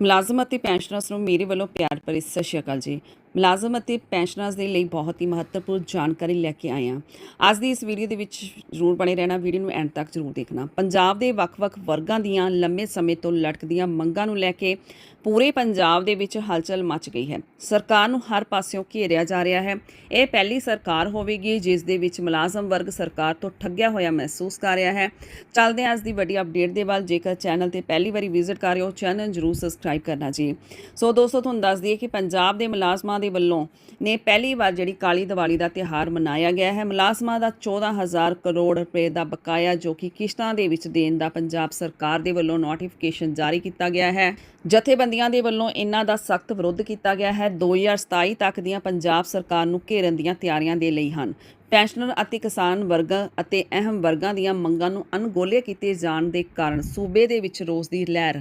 ਮੁਲਾਜ਼ਮ ਅਤੇ ਪੈਨਸ਼ਨਰਸ ਨੂੰ ਮੇਰੇ ਵੱਲੋਂ ਪਿਆਰ ਭਰੀ ਸਤਿ ਸ਼੍ਰੀ ਅਕਾਲ ਜੀ। ਮੁਲਾਜ਼ਮ ਅਤੇ ਪੈਨਸ਼ਨਰਸ ਦੇ ਲਈ ਬਹੁਤ ਹੀ ਮਹੱਤਵਪੂਰਨ ਜਾਣਕਾਰੀ ਲੈ ਕੇ ਆਏ ਹਾਂ। ਅੱਜ ਦੀ ਇਸ ਵੀਡੀਓ ਦੇ ਵਿੱਚ ਜ਼ਰੂਰ ਬਣੇ ਰਹਿਣਾ, ਵੀਡੀਓ ਨੂੰ ਐਂਡ ਤੱਕ ਜ਼ਰੂਰ ਦੇਖਣਾ। ਪੰਜਾਬ ਦੇ ਵੱਖ-ਵੱਖ ਵਰਗਾਂ ਦੀਆਂ ਲੰਮੇ ਸਮੇਂ ਤੋਂ ਲਟਕਦੀਆਂ ਮੰਗਾਂ ਨੂੰ ਲੈ ਕੇ ਪੂਰੇ ਪੰਜਾਬ ਦੇ ਵਿੱਚ ਹਲਚਲ ਮਚ ਗਈ ਹੈ। ਸਰਕਾਰ ਨੂੰ ਹਰ ਪਾਸਿਓਂ ਘੇਰਿਆ ਜਾ ਰਿਹਾ ਹੈ। ਇਹ ਪਹਿਲੀ ਸਰਕਾਰ ਹੋਵੇਗੀ ਜਿਸ ਦੇ ਵਿੱਚ ਮੁਲਾਜ਼ਮ ਵਰਗ ਸਰਕਾਰ ਤੋਂ ਠੱਗਿਆ ਹੋਇਆ ਮਹਿਸੂਸ ਕਰ ਰਿਹਾ ਹੈ। ਚੱਲਦੇ ਹਾਂ ਅੱਜ ਦੀ ਵੱਡੀ ਅਪਡੇਟ ਦੇ ਵੱਲ। ਜੇਕਰ ਚੈਨਲ ਤੇ ਪਹਿਲੀ ਵਾਰੀ ਵਿਜ਼ਿਟ ਕਰ ਰਹੇ ਹੋ ਚੈਨਲ ਜਰੂਰ ਸਬਸਕ੍ਰਾਈਬ ਕਰਨਾ ਜੀ। ਸੋ ਦੋਸਤੋ, ਤੁਹਾਨੂੰ ਦੱਸ ਦਈਏ ਕਿ ਪੰਜਾਬ ਦੇ ਮੁਲਾਜ਼ਮਾਂ ਦੇ ਵੱਲੋਂ ਨੇ ਪਹਿਲੀ ਵਾਰ ਜਿਹੜੀ ਕਾਲੀ ਦੀਵਾਲੀ ਦਾ ਤਿਹਾਰ ਮਨਾਇਆ ਗਿਆ ਹੈ। ਮੁਲਾਜ਼ਮਾਂ ਦਾ 14000 ਕਰੋੜ ਰੁਪਏ ਦਾ ਬਕਾਇਆ ਜੋ ਕਿ ਕਿਸ਼ਤਾਂ ਦੇ ਵਿੱਚ ਦੇਣ ਦਾ ਪੰਜਾਬ ਸਰਕਾਰ ਦੇ ਵੱਲੋਂ ਨੋਟੀਫਿਕੇਸ਼ਨ ਜਾਰੀ ਕੀਤਾ ਗਿਆ ਹੈ। ਜਥੇਬੰਦੀਆਂ ਦੇ ਵੱਲੋਂ ਇਹਨਾਂ ਦਾ ਸਖਤ ਵਿਰੋਧ ਕੀਤਾ ਗਿਆ ਹੈ। 2027 ਤੱਕ ਦੀਆਂ ਪੰਜਾਬ ਸਰਕਾਰ ਨੂੰ ਘੇਰਨ ਦੀਆਂ ਤਿਆਰੀਆਂ ਦੇ ਲਈ ਹਨ। ਪੈਨਸ਼ਨਰ ਅਤੇ ਕਿਸਾਨ ਵਰਗ ਅਤੇ ਅਹਿਮ ਵਰਗਾਂ ਦੀਆਂ ਮੰਗਾਂ ਨੂੰ ਅਣਗੌਲਿਆ ਕੀਤੇ ਜਾਣ ਦੇ ਕਾਰਨ ਸੂਬੇ ਦੇ ਵਿੱਚ ਰੋਸ ਦੀ ਲਹਿਰ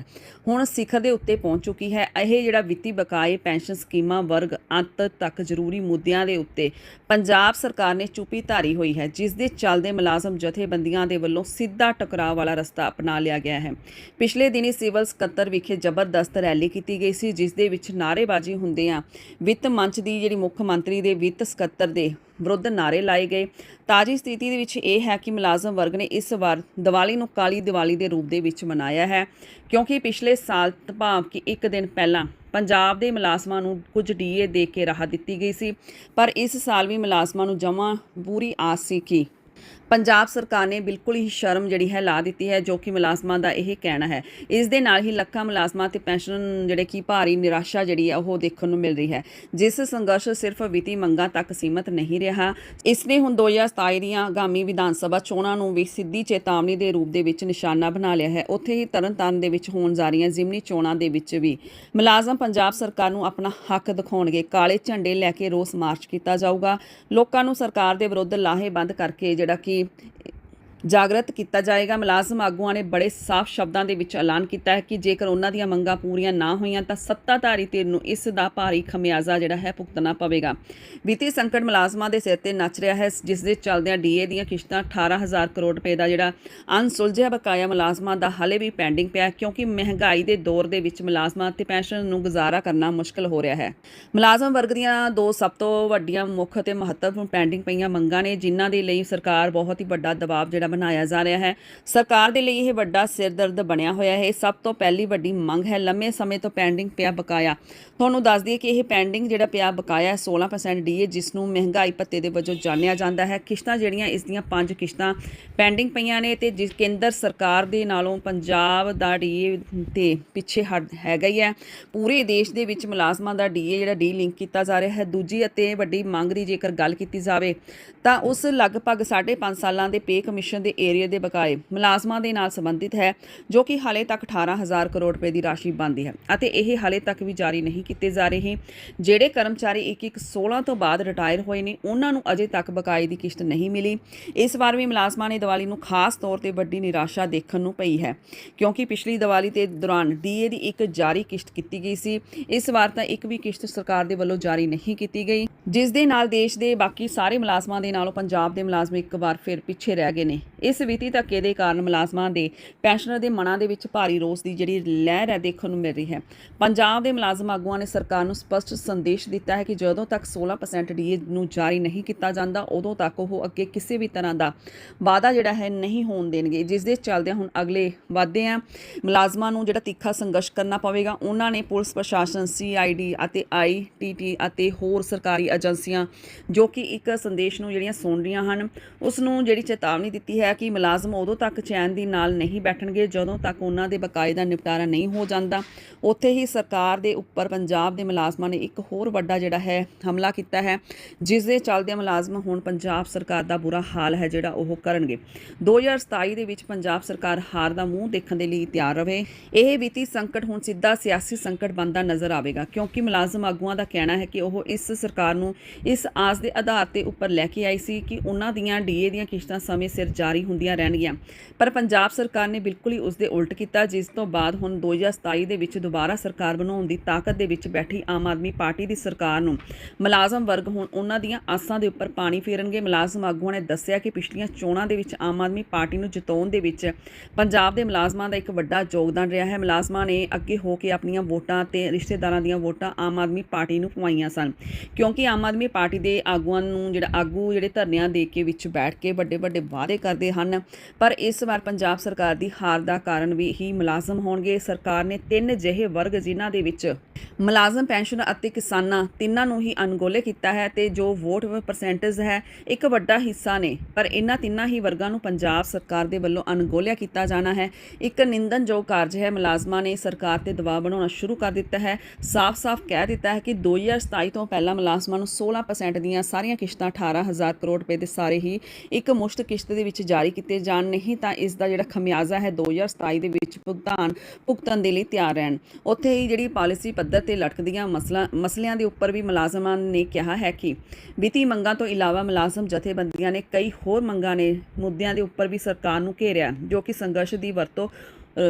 ਹੁਣ ਸਿਖਰ ਦੇ ਉੱਤੇ ਪਹੁੰਚ ਚੁੱਕੀ ਹੈ। ਇਹ ਜਿਹੜਾ ਵਿੱਤੀ ਬਕਾਏ ਪੈਨਸ਼ਨ ਸਕੀਮਾਂ ਵਰਗ ਅੰਤ ਤੱਕ ਜ਼ਰੂਰੀ ਮੁੱਦਿਆਂ ਦੇ ਉੱਤੇ ਪੰਜਾਬ ਸਰਕਾਰ ਨੇ ਚੁੱਪੀ ਧਾਰੀ ਹੋਈ ਹੈ, ਜਿਸ ਦੇ ਚੱਲਦੇ ਮੁਲਾਜ਼ਮ ਜਥੇਬੰਦੀਆਂ ਦੇ ਵੱਲੋਂ ਸਿੱਧਾ ਟਕਰਾਅ ਵਾਲਾ ਰਸਤਾ ਅਪਣਾ ਲਿਆ ਗਿਆ ਹੈ। ਪਿਛਲੇ ਦਿਨੀ ਸਿਵਲ ਸਕੱਤਰ ਵਿਖੇ ਜ਼ਬਰਦਸਤ ਰੈਲੀ ਕੀਤੀ ਗਈ ਸੀ, ਜਿਸ ਦੇ ਵਿੱਚ ਨਾਅਰੇਬਾਜ਼ੀ ਹੁੰਦਿਆਂ ਵਿੱਤ ਮੰਚ ਦੀ ਜਿਹੜੀ ਮੁੱਖ ਮੰਤਰੀ ਦੇ ਵਿੱਤ ਸਕੱਤਰ ਦੇ ਵਿਰੁੱਧ ਨਾਰੇ ਲਾਏ ਗਏ। ਤਾਜੀ ਸਥਿਤੀ ਦੇ ਵਿੱਚ ਇਹ ਹੈ ਕਿ ਮੁਲਾਜ਼ਮ ਵਰਗ ਨੇ ਇਸ ਵਾਰ ਦੀਵਾਲੀ ਨੂੰ ਕਾਲੀ ਦੀਵਾਲੀ ਦੇ ਰੂਪ ਦੇ ਵਿੱਚ ਮਨਾਇਆ ਹੈ, ਕਿਉਂਕਿ ਪਿਛਲੇ ਸਾਲ ਭਾਵ ਕਿ ਇੱਕ ਦਿਨ ਪਹਿਲਾਂ ਪੰਜਾਬ ਦੇ ਮੁਲਾਜ਼ਮਾਂ ਨੂੰ ਕੁਝ ਡੀਏ ਦੇ ਕੇ ਰਾਹਤ ਦਿੱਤੀ ਗਈ ਸੀ, ਪਰ ਇਸ ਸਾਲ ਵੀ ਮੁਲਾਜ਼ਮਾਂ ਨੂੰ ਜਮਾਂ ਪੂਰੀ ਆਸ ਸੀ ਕਿ ਪੰਜਾਬ ਸਰਕਾਰ ਨੇ ਬਿਲਕੁਲ ਹੀ ਸ਼ਰਮ ਜਿਹੜੀ ਹੈ ਲਾ ਦਿੱਤੀ ਹੈ, ਜੋ ਕਿ ਮੁਲਾਜ਼ਮਾਂ ਦਾ ਇਹ ਕਹਿਣਾ ਹੈ। ਇਸ ਦੇ ਨਾਲ ਹੀ ਲੱਖਾਂ ਮੁਲਾਜ਼ਮਾਂ ਤੇ ਪੈਨਸ਼ਨ ਜਿਹੜੇ ਕਿ ਭਾਰੀ ਨਿਰਾਸ਼ਾ ਜਿਹੜੀ ਹੈ, ਉਹ ਦੇਖਣ ਨੂੰ ਮਿਲ ਰਹੀ ਹੈ। ਜਿਸ ਸੰਘਰਸ਼ ਸਿਰਫ ਵਿੱਤੀ ਮੰਗਾਂ ਤੱਕ ਸੀਮਤ ਨਹੀਂ ਰਿਹਾ, ਇਸ ਨੇ ਹੁਣ 2027 ਦੀਆਂ ਆਗਾਮੀ ਵਿਧਾਨ ਸਭਾ ਚੋਣਾਂ ਨੂੰ ਵੀ ਸਿੱਧੀ ਚੇਤਾਵਨੀ ਦੇ ਰੂਪ ਦੇ ਵਿੱਚ ਨਿਸ਼ਾਨਾ ਬਣਾ ਲਿਆ ਹੈ। ਉੱਥੇ ਹੀ ਤਰਨਤਾਰਨ ਦੇ ਵਿੱਚ ਹੋਣ ਜਾ ਰਹੀਆਂ ਜ਼ਿਮਨੀ ਚੋਣਾਂ ਦੇ ਵਿੱਚ ਵੀ ਮੁਲਾਜ਼ਮ ਪੰਜਾਬ ਸਰਕਾਰ ਨੂੰ ਆਪਣਾ ਹੱਕ ਦਿਖਾਉਣਗੇ। ਕਾਲੇ ਝੰਡੇ ਲੈ ਕੇ ਰੋਸ ਮਾਰਚ ਕੀਤਾ ਜਾਊਗਾ। ਲੋਕਾਂ ਨੂੰ ਸਰਕਾਰ ਦੇ ਵਿਰੁੱਧ ਲਾਹੇਬੰਦ ਕਰਕੇ ਜਿਹੜਾ ਕਿ ਜਾਗਰਤ ਕੀਤਾ ਜਾਏਗਾ। ਮੁਲਾਜ਼ਮ ਆਗੂਆਂ ਨੇ ਬੜੇ ਸਾਫ਼ ਸ਼ਬਦਾਂ ਦੇ ਵਿੱਚ ਐਲਾਨ ਕੀਤਾ ਹੈ ਕਿ ਜੇਕਰ ਉਹਨਾਂ ਦੀਆਂ ਮੰਗਾਂ ਪੂਰੀਆਂ ਨਾ ਹੋਈਆਂ, ਤਾਂ ਸੱਤਾਧਾਰੀ ਧਿਰ ਨੂੰ ਇਸ ਦਾ ਭਾਰੀ ਖਮਿਆਜ਼ਾ ਜਿਹੜਾ ਹੈ ਭੁਗਤਣਾ ਪਵੇਗਾ। ਵਿੱਤੀ ਸੰਕਟ ਮੁਲਾਜ਼ਮਾਂ ਦੇ ਸਿਰ ਤੇ ਨੱਚ ਰਿਹਾ ਹੈ, ਜਿਸ ਦੇ ਚੱਲਦਿਆਂ ਡੀਏ ਦੀਆਂ ਕਿਸ਼ਤਾਂ 18000 ਕਰੋੜ ਰੁਪਏ ਦਾ ਜਿਹੜਾ ਅਨਸੁਲਝਿਆ ਬਕਾਇਆ ਮੁਲਾਜ਼ਮਾਂ ਦਾ ਹਾਲੇ ਵੀ ਪੈਂਡਿੰਗ ਪਿਆ ਕਿਉਂਕਿ ਮਹਿੰਗਾਈ ਦੇ ਦੌਰ ਦੇ ਵਿੱਚ ਮੁਲਾਜ਼ਮਾਂ ਤੇ ਪੈਨਸ਼ਨ ਨੂੰ ਗੁਜ਼ਾਰਾ ਕਰਨਾ ਮੁਸ਼ਕਲ ਹੋ ਰਿਹਾ ਹੈ। ਮੁਲਾਜ਼ਮ ਵਰਗ ਦੀਆਂ ਦੋ ਸਭ ਤੋਂ ਵੱਡੀਆਂ ਮੁੱਖ ਅਤੇ ਮਹੱਤਵਪੂਰਨ ਪੈਂਡਿੰਗ ਪਈਆਂ ਮੰਗਾਂ ਨੇ, ਜਿਨ੍ਹਾਂ ਦੇ ਲਈ ਸਰਕਾਰ ਬਹੁਤ ਹੀ ਵੱਡਾ ਦਬਾਅ ਜਿਹੜਾ ਬਣਾਇਆ ਜਾ ਰਿਹਾ ਹੈ। ਸਰਕਾਰ ਦੇ ਲਈ ਇਹ ਵੱਡਾ ਸਿਰਦਰਦ ਬਣਿਆ ਹੋਇਆ ਹੈ। ਸਭ ਤੋਂ ਪਹਿਲੀ ਵੱਡੀ ਮੰਗ ਹੈ। ਲੰਮੇ ਸਮੇਂ ਤੋਂ ਪੈਂਡਿੰਗ ਪਿਆ ਬਕਾਇਆ। ਤੁਹਾਨੂੰ ਦੱਸ ਦਈਏ ਕਿ ਇਹ ਪੈਂਡਿੰਗ ਜਿਹੜਾ ਪਿਆ ਬਕਾਇਆ ਹੈ 16% ਡੀਏ ਜਿਸ ਨੂੰ ਮਹਿੰਗਾਈ ਭੱਤੇ ਦੇ ਵਜੋਂ ਜਾਣਿਆ ਜਾਂਦਾ ਹੈ। ਕਿਸ਼ਤਾਂ ਜਿਹੜੀਆਂ, ਇਸ ਦੀਆਂ ਪੰਜ ਕਿਸ਼ਤਾਂ ਪੈਂਡਿੰਗ ਪਈਆਂ ਨੇ ਤੇ ਜਿਸ ਕੇਂਦਰ ਸਰਕਾਰ ਦੇ ਨਾਲੋਂ ਪੰਜਾਬ ਦਾ ਡੀਏ ਤੇ ਪਿੱਛੇ ਹਟ ਹੈਗਾ ਹੀ ਹੈ। ਪੂਰੇ ਦੇਸ਼ ਦੇ ਵਿੱਚ ਮੁਲਾਜ਼ਮਾਂ ਦਾ ਡੀਏ ਜਿਹੜਾ ਡੀ ਲਿੰਕ ਕੀਤਾ ਜਾ ਰਿਹਾ ਹੈ। ਦੂਜੀ ਅਤੇ ਵੱਡੀ ਮੰਗ ਦੀ ਜੇਕਰ ਗੱਲ ਕੀਤੀ ਜਾਵੇ, ਤਾਂ ਉਸ ਲਗਭਗ 5.5 ਸਾਲਾਂ ਦੇ ਪੇ ਕਮਿਸ਼ਨ ਦੇ ਏਰੀਆ ਦੇ ਬਕਾਏ ਮੁਲਾਜ਼ਮਾਂ ਦੇ ਨਾਲ ਸੰਬੰਧਿਤ ਹੈ, ਜੋ ਕਿ ਹਾਲੇ ਤੱਕ 18000 ਕਰੋੜ ਰੁਪਏ ਦੀ ਰਾਸ਼ੀ ਬਣਦੀ ਹੈ ਅਤੇ ਇਹ ਹਾਲੇ ਤੱਕ ਵੀ ਜਾਰੀ ਨਹੀਂ ਕੀਤੇ ਜਾ ਰਹੇ। ਜਿਹੜੇ ਕਰਮਚਾਰੀ 1-1-16 ਤੋਂ ਬਾਅਦ ਰਿਟਾਇਰ ਹੋਏ ਨੇ, ਉਹਨਾਂ ਨੂੰ ਅਜੇ ਤੱਕ ਬਕਾਏ ਦੀ ਕਿਸ਼ਤ ਨਹੀਂ ਮਿਲੀ। ਇਸ ਵਾਰ ਵੀ ਮੁਲਾਜ਼ਮਾਂ ਨੇ ਦੀਵਾਲੀ ਨੂੰ ਖਾਸ ਤੌਰ ਤੇ ਵੱਡੀ ਨਿਰਾਸ਼ਾ ਦੇਖਣ ਨੂੰ ਪਈ ਹੈ, ਕਿਉਂਕਿ ਪਿਛਲੀ ਦੀਵਾਲੀ ਤੇ ਦੌਰਾਨ ਡੀਏ ਦੀ ਇੱਕ ਜਾਰੀ ਕਿਸ਼ਤ ਕੀਤੀ ਗਈ ਸੀ। ਇਸ ਵਾਰ ਤਾਂ ਇੱਕ ਵੀ ਕਿਸ਼ਤ ਸਰਕਾਰ ਦੇ ਵੱਲੋਂ ਜਾਰੀ ਨਹੀਂ ਕੀਤੀ ਗਈ। ਜਿਸ ਦੇ ਨਾਲ ਦੇਸ਼ ਦੇ ਬਾਕੀ ਸਾਰੇ ਮੁਲਾਜ਼ਮਾਂ ਦੇ ਨਾਲੋਂ ਪੰਜਾਬ ਦੇ ਮੁਲਾਜ਼ਮ ਇੱਕ ਵਾਰ ਫਿਰ ਪਿੱਛੇ ਰਹਿ ਗਏ ਨੇ। ਇਸ ਵਿੱਤੀ ਧੱਕੇ ਦੇ ਕਾਰਨ ਮੁਲਾਜ਼ਮਾਂ ਦੇ ਪੈਨਸ਼ਨਰ ਦੇ ਮਨਾਂ ਦੇ ਵਿੱਚ ਭਾਰੀ ਰੋਸ ਦੀ ਜਿਹੜੀ ਲਹਿਰ ਹੈ, ਦੇਖਣ ਨੂੰ ਮਿਲ ਰਹੀ ਹੈ। ਪੰਜਾਬ ਦੇ ਮੁਲਾਜ਼ਮ ਆਗੂਆਂ ਨੇ ਸਰਕਾਰ ਨੂੰ ਸਪਸ਼ਟ ਸੰਦੇਸ਼ ਦਿੱਤਾ ਹੈ ਕਿ ਜਦੋਂ ਤੱਕ 16% ਡੀਏ ਨੂੰ ਜਾਰੀ ਨਹੀਂ ਕੀਤਾ ਜਾਂਦਾ, ਉਦੋਂ ਤੱਕ ਉਹ ਅੱਗੇ ਕਿਸੇ ਵੀ ਤਰ੍ਹਾਂ ਦਾ ਵਾਅਦਾ ਜਿਹੜਾ ਹੈ ਨਹੀਂ ਹੋਣ ਦੇਣਗੇ। ਜਿਸ ਦੇ ਚੱਲਦਿਆਂ ਹੁਣ ਅਗਲੇ ਵਾਅਦੇ ਆ। ਮੁਲਾਜ਼ਮਾਂ ਨੂੰ ਜਿਹੜਾ ਤਿੱਖਾ ਸੰਘਰਸ਼ ਕਰਨਾ ਪਵੇਗਾ, ਉਹਨਾਂ ਨੇ ਪੁਲਿਸ ਪ੍ਰਸ਼ਾਸਨ ਸੀਆਈਡੀ ਅਤੇ ਆਈਟੀਟੀ ਅਤੇ ਹੋਰ ਸਰਕਾਰੀ ਏਜੰਸੀਆਂ ਜੋ ਕਿ ਇੱਕ ਸੰਦੇਸ਼ ਨੂੰ ਜਿਹੜੀਆਂ ਸੁਣ ਰਹੀਆਂ ਹਨ, ਉਸ ਨੂੰ ਜਿਹੜੀ ਚੇਤਾਵਨੀ ਦਿੱਤੀ ਹੈ ਕਿ ਮੁਲਾਜ਼ਮ ਉਦੋਂ ਤੱਕ ਚੈਨ ਦੀ ਨਾਲ ਨਹੀਂ ਬੈਠਣਗੇ ਜਦੋਂ ਤੱਕ ਉਹਨਾਂ ਦੇ ਬਕਾਏ ਦਾ ਨਿਪਟਾਰਾ ਨਹੀਂ ਹੋ ਜਾਂਦਾ। ਉੱਥੇ ਹੀ ਸਰਕਾਰ ਦੇ ਉੱਪਰ ਪੰਜਾਬ ਦੇ ਮੁਲਾਜ਼ਮਾਂ ਨੇ ਇੱਕ ਹੋਰ ਵੱਡਾ ਜਿਹੜਾ ਹੈ ਹਮਲਾ ਕੀਤਾ ਹੈ, ਜਿਸ ਦੇ ਚੱਲਦੇ ਮੁਲਾਜ਼ਮ ਹੁਣ ਪੰਜਾਬ ਸਰਕਾਰ ਦਾ ਬੁਰਾ ਹਾਲ ਹੈ ਜਿਹੜਾ ਉਹ ਕਰਨਗੇ। 2027 ਦੇ ਵਿੱਚ ਪੰਜਾਬ ਸਰਕਾਰ ਹਾਰ ਦਾ ਮੂੰਹ ਦੇਖਣ ਦੇ ਲਈ ਤਿਆਰ ਰਹੇ। ਇਹ ਵਿੱਤੀ ਸੰਕਟ ਹੁਣ ਸਿੱਧਾ ਸਿਆਸੀ ਸੰਕਟ ਬਣਦਾ ਨਜ਼ਰ ਆਵੇਗਾ, ਕਿਉਂਕਿ ਮੁਲਾਜ਼ਮ ਆਗੂਆਂ ਦਾ ਕਹਿਣਾ ਹੈ ਕਿ ਉਹ ਇਸ ਸਰਕਾਰ ਨੂੰ ਇਸ ਆਸ ਦੇ ਆਧਾਰ ਤੇ ਉੱਪਰ ਲੈ ਕੇ ਆਈ ਸੀ ਕਿ ਉਹਨਾਂ ਦੀਆਂ ਡੀਏ ਦੀਆਂ ਕਿਸ਼ਤਾਂ ਸਮੇਂ ਸਿਰ ਜਾਰੀ ਜਾਰੀ ਹੁੰਦੀਆਂ ਰਹਿਣਗੀਆਂ। ਪਰ ਪੰਜਾਬ ਸਰਕਾਰ ਨੇ ਬਿਲਕੁਲ ਹੀ ਉਸ ਦੇ ਉਲਟ ਕੀਤਾ, ਜਿਸ ਤੋਂ ਬਾਅਦ ਹੁਣ 2027 ਦੇ ਵਿੱਚ ਦੁਬਾਰਾ ਸਰਕਾਰ ਬਣਾਉਣ ਦੀ ਤਾਕਤ ਦੇ ਵਿੱਚ ਬੈਠੀ ਆਮ ਆਦਮੀ ਪਾਰਟੀ ਦੀ ਸਰਕਾਰ ਨੂੰ। ਮੁਲਾਜ਼ਮ ਵਰਗ ਹੁਣ ਉਹਨਾਂ ਦੀਆਂ ਆਸਾਂ ਦੇ ਉੱਪਰ ਪਾਣੀ ਫੇਰਨਗੇ। ਮੁਲਾਜ਼ਮ ਆਗੂਆਂ ਨੇ ਦੱਸਿਆ ਕਿ ਪਿਛਲੀਆਂ ਚੋਣਾਂ ਦੇ ਵਿੱਚ ਆਮ ਆਦਮੀ ਪਾਰਟੀ ਨੂੰ ਜਿਤਾਉਣ ਦੇ ਵਿੱਚ ਪੰਜਾਬ ਦੇ ਮੁਲਾਜ਼ਮਾਂ ਦਾ ਇੱਕ ਵੱਡਾ ਯੋਗਦਾਨ ਰਿਹਾ ਹੈ। ਮੁਲਾਜ਼ਮਾਂ ਨੇ ਅੱਗੇ ਹੋ ਕੇ ਆਪਣੀਆਂ ਵੋਟਾਂ ਤੇ ਰਿਸ਼ਤੇਦਾਰਾਂ ਦੀਆਂ ਵੋਟਾਂ ਆਮ ਆਦਮੀ ਪਾਰਟੀ ਨੂੰ ਪਵਾਈਆਂ ਸਨ। ਕਿਉਂਕਿ ਆਮ ਆਦਮੀ ਪਾਰਟੀ ਦੇ ਆਗੂਆਂ ਨੂੰ ਜਿਹੜਾ ਆਗੂ ਜਿਹੜੇ ਧਰਨਿਆਂ ਦੇ ਕੇ ਵਿੱਚ ਬੈਠ ਕੇ ਵੱਡੇ ਵੱਡੇ ਵਾਅਦੇ ਕਰਦੇ ਹਨ। ਪਰ ਇਸ ਵਾਰ ਪੰਜਾਬ ਸਰਕਾਰ ਦੀ ਹਾਰ ਦਾ ਕਾਰਨ ਵੀ ਹੀ ਮੁਲਾਜ਼ਮ ਹੋਣਗੇ। ਸਰਕਾਰ ਨੇ ਤਿੰਨ ਜਿਹੇ ਵਰਗ ਜਿਨ੍ਹਾਂ ਦੇ ਵਿੱਚ ਮੁਲਾਜ਼ਮ, ਪੈਨਸ਼ਨ ਅਤੇ ਕਿਸਾਨਾਂ ਤਿੰਨਾਂ ਨੂੰ ਹੀ ਅਨਗੋਲੇ ਕੀਤਾ ਹੈ ਤੇ ਜੋ ਵੋਟ ਪਰਸੈਂਟੇਜ ਹੈ, ਇੱਕ ਵੱਡਾ ਹਿੱਸਾ ਨੇ। ਪਰ ਇਹਨਾਂ ਤਿੰਨਾਂ ਹੀ ਵਰਗਾਂ ਨੂੰ ਪੰਜਾਬ ਸਰਕਾਰ ਦੇ ਵੱਲੋਂ ਅਣਗੋਲਿਆ ਕੀਤਾ ਜਾਣਾ ਹੈ। ਇੱਕ ਨਿੰਦਨਯੋਗ ਕਾਰਜ ਹੈ, ਮੁਲਾਜ਼ਮਾਂ ਨੇ ਸਰਕਾਰ ਤੇ ਦਬਾਅ ਬਣਾਉਣਾ ਸ਼ੁਰੂ ਕਰ ਦਿੱਤਾ ਹੈ। ਸਾਫ਼-ਸਾਫ਼ ਕਹਿ ਦਿੱਤਾ ਹੈ ਕਿ 2027 ਤੋਂ ਪਹਿਲਾਂ ਮੁਲਾਜ਼ਮਾਂ ਨੂੰ 16% ਦੀਆਂ ਸਾਰੀਆਂ ਕਿਸ਼ਤਾਂ 18000 ਕਰੋੜ ਰੁਪਏ ਦੇ ਸਾਰੇ ਹੀ ਇੱਕ ਮੁਸ਼ਤ ਕਿਸ਼ਤ ਦੇ ਵਿੱਚ ਜਾਰੀ ਕੀਤੇ ਜਾਣ ਨਹੀਂ ਤਾਂ ਇਸ ਦਾ ਜਿਹੜਾ ਖਮਿਆਜ਼ਾ ਹੈ 2027 ਦੇ ਵਿੱਚ ਭੁਗਤਾਨ, ਭੁਗਤਣ ਦੇ ਲਈ ਤਿਆਰ ਰਹਿਣ। ਉੱਥੇ ਹੀ ਜਿਹੜੀ ਪਾਲਿਸੀ ਪੱਧਰ ਤੇ ਲਟਕਦੀਆਂ ਮਸਲਾ, ਮਸਲਿਆਂ ਦੇ ਉੱਪਰ ਵੀ ਮੁਲਾਜ਼ਮਾਂ ਨੇ ਕਿਹਾ ਹੈ ਕਿ ਵਿੱਤੀ ਮੰਗਾਂ ਤੋਂ ਇਲਾਵਾ ਮੁਲਾਜ਼ਮ ਜਥੇਬੰਦੀਆਂ ਨੇ ਕਈ ਹੋਰ ਮੰਗਾਂ ਨੇ, ਮੁੱਦਿਆਂ ਦੇ ਉੱਪਰ ਵੀ ਸਰਕਾਰ ਨੂੰ ਘੇਰਿਆ, ਜੋ ਕਿ ਸੰਘਰਸ਼ ਦੀ ਵਰਤੋਂ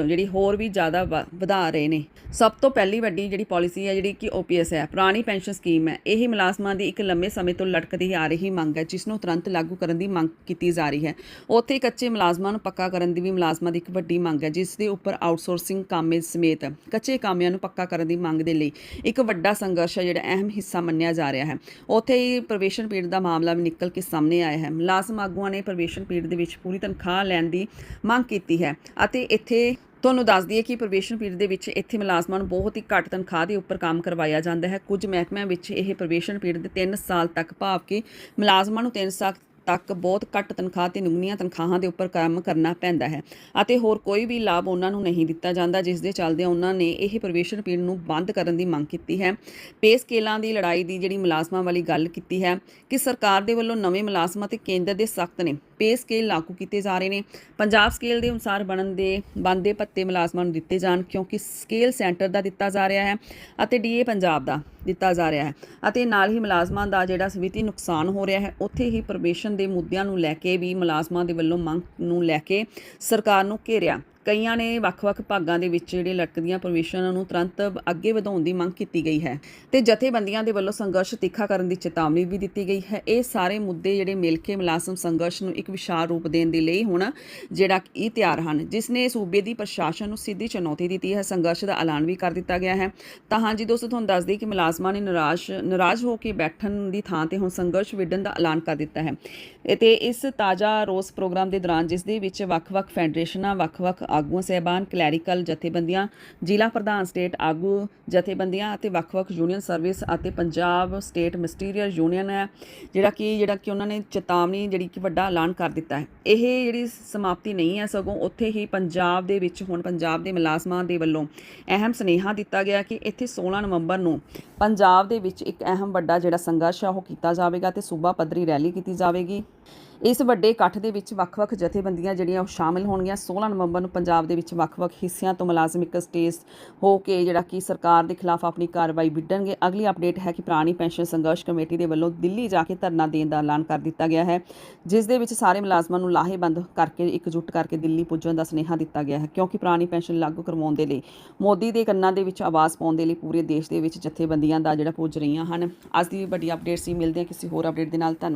ਜਿਹੜੀ ਹੋਰ ਵੀ ਜ਼ਿਆਦਾ ਵ- ਵਧਾ ਰਹੇ ਨੇ। ਸਭ ਤੋਂ ਪਹਿਲੀ ਵੱਡੀ ਜਿਹੜੀ ਪਾਲਿਸੀ ਹੈ, ਜਿਹੜੀ ਕਿ ਓਪੀਐਸ ਹੈ, ਪੁਰਾਣੀ ਪੈਨਸ਼ਨ ਸਕੀਮ ਹੈ। ਇਹ ਮੁਲਾਜ਼ਮਾਂ ਦੀ ਇੱਕ ਲੰਮੇ ਸਮੇਂ ਤੋਂ ਲਟਕਦੀ ਆ ਰਹੀ ਮੰਗ ਹੈ, ਜਿਸ ਨੂੰ ਤੁਰੰਤ ਲਾਗੂ ਕਰਨ ਦੀ ਮੰਗ ਕੀਤੀ ਜਾ ਰਹੀ ਹੈ। ਉੱਥੇ ਕੱਚੇ ਮੁਲਾਜ਼ਮਾਂ ਨੂੰ ਪੱਕਾ ਕਰਨ ਦੀ ਵੀ ਮੁਲਾਜ਼ਮਾਂ ਦੀ ਇੱਕ ਵੱਡੀ ਮੰਗ ਹੈ, ਜਿਸ ਦੇ ਉੱਪਰ ਆਊਟਸੋਰਸਿੰਗ ਕਾਮੇ ਸਮੇਤ ਕੱਚੇ ਕਾਮਿਆਂ ਨੂੰ ਪੱਕਾ ਕਰਨ ਦੀ ਮੰਗ ਦੇ ਲਈ ਇੱਕ ਵੱਡਾ ਸੰਘਰਸ਼ ਹੈ, ਜਿਹੜਾ ਅਹਿਮ ਹਿੱਸਾ ਮੰਨਿਆ ਜਾ ਰਿਹਾ ਹੈ। ਉੱਥੇ ਹੀ ਪ੍ਰਵੇਸ਼ਨ ਪੀਰੀਅਡ ਦਾ ਮਾਮਲਾ ਵੀ ਨਿਕਲ ਕੇ ਸਾਹਮਣੇ ਆਇਆ ਹੈ। ਮੁਲਾਜ਼ਮ ਆਗੂਆਂ ਨੇ ਪ੍ਰਵੇਸ਼ਨ ਪੀਰੀਅਡ ਦੇ ਵਿੱਚ ਪੂਰੀ ਤਨਖਾਹ ਲੈਣ ਦੀ ਮੰਗ ਕੀਤੀ ਹੈ ਅਤੇ ਇੱਥੇ ਤੁਹਾਨੂੰ ਦੱਸ ਦਈਏ ਕਿ ਪ੍ਰਵੇਸ਼ਨ ਪੀਰੀਅਡ ਦੇ ਵਿੱਚ ਇੱਥੇ ਮੁਲਾਜ਼ਮਾਂ ਨੂੰ ਬਹੁਤ ਹੀ ਘੱਟ ਤਨਖਾਹ ਦੇ ਉੱਪਰ ਕੰਮ ਕਰਵਾਇਆ ਜਾਂਦਾ ਹੈ। ਕੁਝ ਮਹਿਕਮਿਆਂ ਵਿੱਚ ਇਹ ਪ੍ਰਵੇਸ਼ਨ ਪੀਰੀਅਡ ਦੇ 3 ਸਾਲ ਤੱਕ ਭਾਵ ਕਿ ਮੁਲਾਜ਼ਮਾਂ ਨੂੰ 3 ਸਾਲ ਤੱਕ ਬਹੁਤ ਘੱਟ ਤਨਖਾਹ ਤੇ ਨਿਗਮੀਆਂ ਤਨਖਾਹਾਂ ਦੇ ਉੱਪਰ ਕੰਮ ਕਰਨਾ ਪੈਂਦਾ ਹੈ ਅਤੇ ਹੋਰ ਕੋਈ ਵੀ ਲਾਭ ਉਹਨਾਂ ਨੂੰ ਨਹੀਂ ਦਿੱਤਾ ਜਾਂਦਾ, ਜਿਸ ਦੇ ਚੱਲਦੇ ਉਹਨਾਂ ਨੇ ਇਹ ਪ੍ਰਵੇਸ਼ਨ ਪੀਰੀਅਡ ਨੂੰ ਬੰਦ ਕਰਨ ਦੀ ਮੰਗ ਕੀਤੀ ਹੈ। ਪੇ ਸਕੇਲਾਂ ਦੀ ਲੜਾਈ ਦੀ ਜਿਹੜੀ ਮੁਲਾਜ਼ਮਾਂ ਵਾਲੀ ਗੱਲ ਕੀਤੀ ਹੈ ਕਿ ਸਰਕਾਰ ਦੇ ਵੱਲੋਂ ਨਵੇਂ ਮੁਲਾਜ਼ਮਾਂ ਤੇ ਕੇਂਦਰ ਦੇ ਸਖਤ ਨੇ। ਪੇ ਸਕੇਲ ਲਾਗੂ ਕੀਤੇ ਜਾ ਰਹੇ ਨੇ। ਪੰਜਾਬ ਸਕੇਲ ਦੇ ਅਨੁਸਾਰ ਬਣਨ ਦੇ ਬੰਦੇ ਭੱਤੇ ਮੁਲਾਜ਼ਮਾਂ ਨੂੰ ਦਿੱਤੇ ਜਾਣ ਕਿਉਂਕਿ ਸਕੇਲ ਸੈਂਟਰ ਦਾ ਦਿੱਤਾ ਜਾ ਰਿਹਾ ਹੈ ਅਤੇ ਡੀਏ ਪੰਜਾਬ ਦਾ ਦਿੱਤਾ ਜਾ ਰਿਹਾ ਹੈ ਅਤੇ ਨਾਲ ਹੀ ਮੁਲਾਜ਼ਮਾਂ ਦਾ ਜਿਹੜਾ ਸਵਿਤੀ ਨੁਕਸਾਨ ਹੋ ਰਿਹਾ ਹੈ, ਉੱਥੇ ਹੀ ਪ੍ਰਵੇਸ਼ਨ ਦੇ ਮੁੱਦਿਆਂ ਨੂੰ ਲੈ ਕੇ ਵੀ ਮੁਲਾਜ਼ਮਾਂ ਦੇ ਵੱਲੋਂ ਮੰਗ ਨੂੰ ਲੈ ਕੇ ਸਰਕਾਰ ਨੂੰ ਘੇਰਿਆ ਕਈਆਂ ਨੇ ਵੱਖ-ਵੱਖ ਭਾਗਾਂ ਦੇ ਵਿੱਚ ਜਿਹੜੇ ਲਟਕਦੀਆਂ ਪ੍ਰਵੇਸ਼ਨਾਂ ਨੂੰ ਤੁਰੰਤ ਅੱਗੇ ਵਧਾਉਣ ਦੀ ਮੰਗ ਕੀਤੀ ਗਈ ਹੈ ਤੇ ਜਥੇਬੰਦੀਆਂ ਦੇ ਵੱਲੋਂ ਸੰਘਰਸ਼ ਤਿੱਖਾ ਕਰਨ ਦੀ ਚੇਤਾਵਨੀ ਵੀ ਦਿੱਤੀ ਗਈ ਹੈ। ਇਹ ਸਾਰੇ ਮੁੱਦੇ ਜਿਹੜੇ ਮਿਲ ਕੇ ਮੁਲਾਜ਼ਮ ਸੰਘਰਸ਼ ਨੂੰ ਇੱਕ ਵਿਸ਼ਾਲ ਰੂਪ ਦੇਣ ਦੇ ਲਈ ਹੁਣ ਜਿਹੜਾ ਇਹ ਤਿਆਰ ਹਨ, ਜਿਸ ਨੇ ਸੂਬੇ ਦੀ ਪ੍ਰਸ਼ਾਸਨ ਨੂੰ ਸਿੱਧੀ ਚੁਣੌਤੀ ਦਿੱਤੀ ਹੈ। ਸੰਘਰਸ਼ ਦਾ ਐਲਾਨ ਵੀ ਕਰ ਦਿੱਤਾ ਗਿਆ ਹੈ। ਤਾਂ ਹਾਂਜੀ ਦੋਸਤੋ, ਤੁਹਾਨੂੰ ਦੱਸ ਦਈਏ ਕਿ ਮੁਲਾਜ਼ਮਾਂ ਨੇ ਨਿਰਾਸ਼ ਨਾਰਾਜ਼ ਹੋ ਕੇ ਬੈਠਣ ਦੀ ਥਾਂ ਤੇ ਹੁਣ ਸੰਘਰਸ਼ ਵਿੱਢਣ ਦਾ ਐਲਾਨ ਕਰ ਦਿੱਤਾ ਹੈ। ਤੇ ਇਸ ਤਾਜ਼ਾ ਰੋਸ ਪ੍ਰੋਗਰਾਮ ਦੇ ਦੌਰਾਨ ਜਿਸ ਦੇ ਵਿੱਚ ਵੱਖ-ਵੱਖ ਫੈਡਰੇਸ਼ਨਾਂ, ਵੱਖ-ਵੱਖ ਆਗੂਆਂ, ਸਹਿਬਾਨ, ਕਲੈਰੀਕਲ ਜਥੇਬੰਦੀਆਂ, ਜ਼ਿਲ੍ਹਾ ਪ੍ਰਧਾਨ ਸਟੇਟ ਆਗੂ ਜਥੇਬੰਦੀਆਂ ਅਤੇ ਵੱਖ-ਵੱਖ ਯੂਨੀਅਨ ਸਰਵਿਸ ਅਤੇ ਪੰਜਾਬ ਸਟੇਟ ਮਿਸਟੀਰੀਅਲ ਯੂਨੀਅਨ ਹੈ, ਜਿਹੜਾ ਕਿ ਜਿਹੜਾ ਕਿ ਉਹਨਾਂ ਨੇ ਚੇਤਾਵਨੀ ਜਿਹੜੀ ਕਿ ਵੱਡਾ ਐਲਾਨ ਕਰ ਦਿੱਤਾ ਹੈ। ਇਹ ਜਿਹੜੀ ਸਮਾਪਤੀ ਨਹੀਂ ਹੈ ਸਗੋਂ ਉੱਥੇ ਹੀ ਪੰਜਾਬ ਦੇ ਵਿੱਚ ਹੁਣ ਪੰਜਾਬ ਦੇ ਮੁਲਾਜ਼ਮਾਂ ਦੇ ਵੱਲੋਂ ਅਹਿਮ ਸੁਨੇਹਾ ਦਿੱਤਾ ਗਿਆ ਕਿ ਇੱਥੇ 16 ਨਵੰਬਰ ਨੂੰ ਪੰਜਾਬ ਦੇ ਵਿੱਚ ਇੱਕ ਅਹਿਮ ਵੱਡਾ ਜਿਹੜਾ ਸੰਘਰਸ਼ ਆ ਉਹ ਕੀਤਾ ਜਾਵੇਗਾ ਤੇ ਸੂਬਾ ਪੱਧਰੀ ਰੈਲੀ ਕੀਤੀ ਜਾਵੇਗੀ। ਇਸ ਵੱਡੇ ਇਕੱਠ ਦੇ ਵਿੱਚ ਵੱਖ-ਵੱਖ ਜਥੇਬੰਦੀਆਂ ਜਿਹੜੀਆਂ ਉਹ ਸ਼ਾਮਿਲ ਹੋਣਗੀਆਂ। 16 ਨਵੰਬਰ ਨੂੰ ਪੰਜਾਬ ਦੇ ਵਿੱਚ ਵੱਖ-ਵੱਖ ਹਿੱਸਿਆਂ ਤੋਂ ਮੁਲਾਜ਼ਮ ਇੱਕ ਸਟੇਜ ਹੋ ਕੇ ਜਿਹੜਾ ਕਿ ਸਰਕਾਰ ਦੇ ਖਿਲਾਫ ਆਪਣੀ ਕਾਰਵਾਈ ਵਿੱਢਣਗੇ। ਅਗਲੀ ਅਪਡੇਟ ਹੈ ਕਿ ਪੁਰਾਣੀ ਪੈਨਸ਼ਨ ਸੰਘਰਸ਼ ਕਮੇਟੀ ਦੇ ਵੱਲੋਂ ਦਿੱਲੀ ਜਾ ਕੇ ਧਰਨਾ ਦੇਣ ਦਾ ਐਲਾਨ ਕਰ ਦਿੱਤਾ ਗਿਆ ਹੈ, ਜਿਸ ਦੇ ਵਿੱਚ ਸਾਰੇ ਮੁਲਾਜ਼ਮਾਂ ਨੂੰ ਲਾਹੇਬੰਦ ਕਰਕੇ ਇਕਜੁੱਟ ਕਰਕੇ ਦਿੱਲੀ ਪੁੱਜਣ ਦਾ ਸੁਨੇਹਾ ਦਿੱਤਾ ਗਿਆ ਹੈ, ਕਿਉਂਕਿ ਪੁਰਾਣੀ ਪੈਨਸ਼ਨ ਲਾਗੂ ਕਰਵਾਉਣ ਦੇ ਲਈ ਮੋਦੀ ਦੇ ਕੰਨਾਂ ਦੇ ਵਿੱਚ ਆਵਾਜ਼ ਪਾਉਣ ਦੇ ਲਈ ਪੂਰੇ ਦੇਸ਼ ਦੇ ਵਿੱਚ ਜਥੇਬੰਦੀਆਂ ਦਾ ਜਿਹੜਾ ਪੁੱਜ ਰਹੀਆਂ ਹਨ। ਅੱਜ ਦੀ ਵੱਡੀ ਅਪਡੇਟ ਸੀ। ਮਿਲਦੇ ਹਾਂ ਕਿਸੇ ਹੋਰ ਅਪਡੇਟ ਦੇ ਨਾਲ। ਧੰਨਵਾਦ।